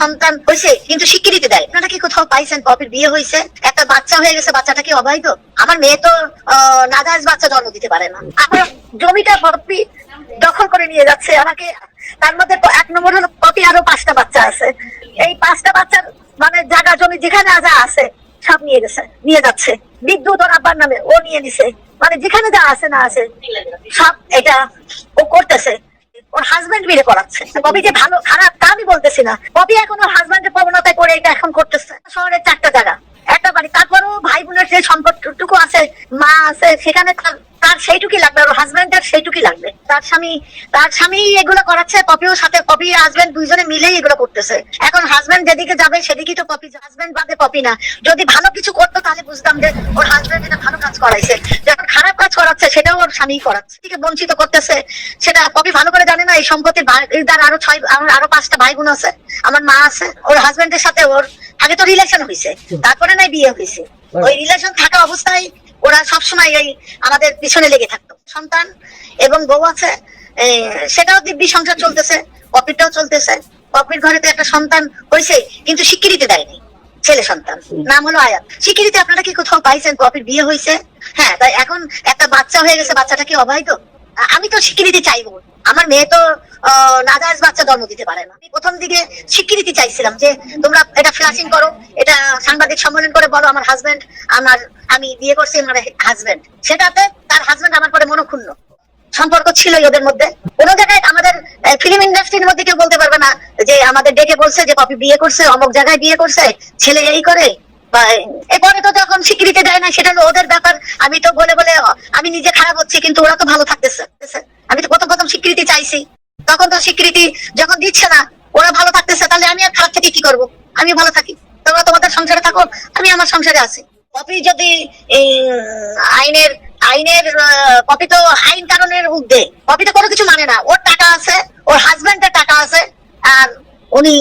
সন্তান হয়েছে কিন্তু স্বীকৃতি দেয়। আপনারা কি কোথাও পাইছেন? পপির বিয়ে হয়েছে একটা বাচ্চা হয়ে গেছে বাচ্চাটা কি অবৈধ? আমার মেয়ে তো আহ, নাজায়জ বাচ্চা জন্ম দিতে পারে না। আমার জমিটা পপি দখল করে নিয়ে যাচ্ছে। আমাকে তার মধ্যে এক নম্বর হলো পপি আরও পাঁচটা বাচ্চা আছে। এই পাঁচটা বাচ্চার মানে জায়গা জমি যেখানে যা আছে সব নিয়ে গেছে নিয়ে যাচ্ছে। বিদ্যুৎ ওর আব্বার নামে ও নিয়ে নিছে। মানে যেখানে যা আছে না আছে সব এটা ও করতেছে। ওর হাজবেন্ড মিলে করাচ্ছে কবি যে ভালো, খারাপ, তা আমি বলতেছি না। কবি এখন ওর হাজবেন্ডের প্রবণতায় করে এটা এখন করতেছে। শহরের চারটা জায়গা, একটা বাড়ি। তারপরও ভাই বোনের যে সম্পর্কটুকু আছে, মা আছে, সেখানে তার তার সেইটুকুই লাগবে ওর হাজবেন্ডের সেইটুকুই লাগবে। তার স্বামী তার স্বামী এগুলো করাচ্ছে পপিও সাথে পপি হাজবেন্ড দুইজনে মিলেই এগুলো করতেছে। এখন হাজবেন্ড যেদিকে যাবে সেদিকেই তো পপি হাজবেন্ড বাদে পপি না। যদি ভালো কিছু করতো তাহলে বুঝতাম যে ওর হাজবেন্ড এটা ভালো কাজ করাইছে। যখন খারাপ কাজ করাচ্ছে সেটাও ওর স্বামী করাচ্ছে। থেকে বঞ্চিত করতেছে সেটা পপি ভালো করে জানে না এই সম্পত্তির তার আরও ছয় আমার আরও পাঁচটা ভাই বোন আছে আমার মা আছে ওর হাজবেন্ডের সাথে ওর আগে তো রিলেশন হয়েছে তারপরে নাই বিয়ে হয়েছে ওই রিলেশন থাকা অবস্থায় ওরা সবসময় এই আমাদের পিছনে লেগে থাকতো। সন্তান এবং বউ আছে সেটাও দিব্যি সংসার চলতেছে, পপিটাও চলতেছে। পপির ঘরে তো একটা সন্তান হয়েছে, কিন্তু স্বীকৃতি দেয়নি, ছেলে সন্তান। নাম হলো আয়াত। স্বীকৃতি আপনারা কি কোথাও পাইছেন? পপির বিয়ে হয়েছে? হ্যাঁ তাই এখন একটা বাচ্চা হয়ে গেছে, বাচ্চাটা কি অবৈধ আমি তো স্বীকৃতি চাইব। আমার মেয়ে তো নাজায়জ বাচ্চা জন্ম দিতে পারে না। আমি প্রথম দিকে স্বীকৃতি চাইছিলাম যে, তোমরা এটা ফ্লাশিং করো, এটা সাংবাদিক সম্মেলন করে বলো আমার হাজবেন্ড আমার, আমি বিয়ে করছি আমার হাজবেন্ড সেটাতে তার হাজবেন্ড আমার পরে মনক্ষুণ্ণ। সম্পর্ক ছিল ওদের মধ্যে। কোনো জায়গায় আমাদের ফিল্ম ইন্ডাস্ট্রির মধ্যে কেউ বলতে পারবে না যে, আমাদের ডেকে বলছে যে, পপি বিয়ে করছে, অমুক জায়গায় বিয়ে করছে, ছেলে এই করে। এরপরে তো যখন স্বীকৃতি দেয় না সেটা ওদের ব্যাপার। আমি তো বলে বলে, আমি নিজে খারাপ হচ্ছি, কিন্তু ওরা তো ভালো থাকতেছে। আমি তো প্রথম প্রথম স্বীকৃতি চাইছি। তখন তো স্বীকৃতি যখন দিচ্ছে না, ওরা ভালো থাকতেছে, তাহলে আমি আর খারাপ থেকে কি করব? আমি ভালো থাকি। তোমরা তোমাদের সংসারে থাকো, আমি আমার সংসারে আছি। কপি যদি আইনের আইনের কপি তো আইন কারণের উদ্যোগ কপি তো কোনো কিছু মানে না। ওর টাকা আছে, ওর হাজবেন্ডের টাকা আছে, আর উনি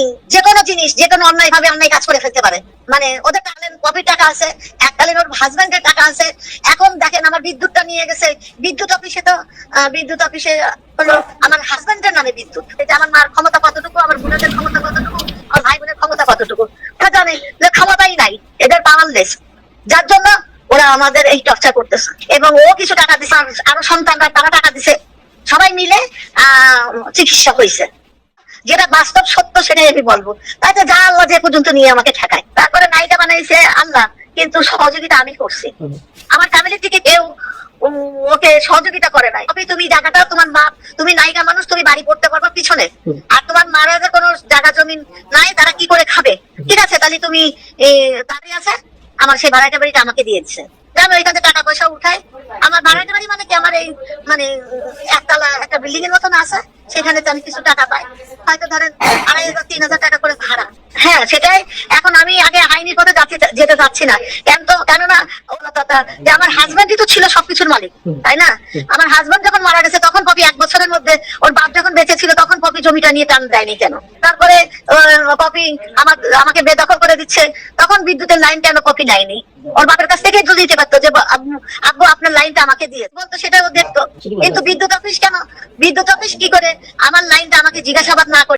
জিনিস যে কোনো অন্যায় ভাবে অন্যায় কাজ করে ফেলতে পারে। মানে ওদের টাকালেন কপির টাকা আছে এককালীন ওর হাজবেন্ডের টাকা আছে। এখন দেখেন আমার বিদ্যুৎটা নিয়ে গেছে। বিদ্যুৎ অফিসে তো বিদ্যুৎ অফিসে হলো আমার হাজবেন্ডের নামে বিদ্যুৎ। এটা আমার মার ক্ষমতা কতটুকু, আমার বোনদের ক্ষমতা কতটুকু, আমার ভাই বোনের ক্ষমতা কতটুকু? ওরা জানে যে ক্ষমতাই নাই, এদের পাওয়ারলেস যার জন্য ওরা আমাদের এই টর্চার করতেছে। এবং ও কিছু টাকা দিছে, আর আরও সন্তানরা তারা টাকা দিছে। সবাই মিলে, আহ চিকিৎসা হয়েছে যেটা বাস্তব সত্য সেটাই আমি বলব। তাই তো যা আল্লাহ যে পর্যন্ত নিয়ে আমাকে ঠেকায়। তারপরে নাইটা বানাইছে আল্লাহ কিন্তু সহযোগিতা আমি করছি। আমার ফ্যামিলির থেকে কেউ ওকে সহযোগিতা করে নাই। তবে তুমি জায়গাটা তোমার মা তুমি নায়িকা মানুষ তুমি বাড়ি পড়তে পারবে পিছনে। আর তোমার মারা যে কোনো জায়গা জমিন নাই তারা কি করে খাবে? ঠিক আছে তাহলে তুমি তারই আছে। আমার সেই ভাড়াটা বাড়িটা আমাকে দিয়েছে আমি ওইখান থেকে টাকা পয়সা উঠাই আমার ভাড়াটা বাড়ি মানে কি? আমার এই মানে একতলা একটা বিল্ডিং এর মতন আছে। সেখানে তো আমি কিছু টাকা পাই। হয়তো ধরেন আড়াই হাজার তিন হাজার টাকা করে ভাড়া। হ্যাঁ সেটাই। এখন আমি আগে আইনি পথে যেতে চাচ্ছি না। কেন তো কেননা যে আমার হাজবেন্ডই তো ছিল সবকিছুর মালিক তাই না? আমার হাজবেন্ড যখন মারা গেছে তখন পপি এক বছরের মধ্যে ওর বাপ যখন বেঁচে ছিল তখন পপি জমিটা নিয়ে টান দেয়নি কেন? তারপরে পপি আমার আমাকে বেদখল করে দিচ্ছে। তখন বিদ্যুতের লাইন কেন পপি নেয়নি? ওর বাপের কাছ থেকে যদি দিতে পারতো যে আব্বু আপনার লাইনটা আমাকে দিয়ে বলতো সেটাও দেখতো। কিন্তু বিদ্যুৎ অফিস কেন? বিদ্যুৎ অফিস কি করে? আমার লাইনটা আমাকে জিজ্ঞাসাবাদ না করে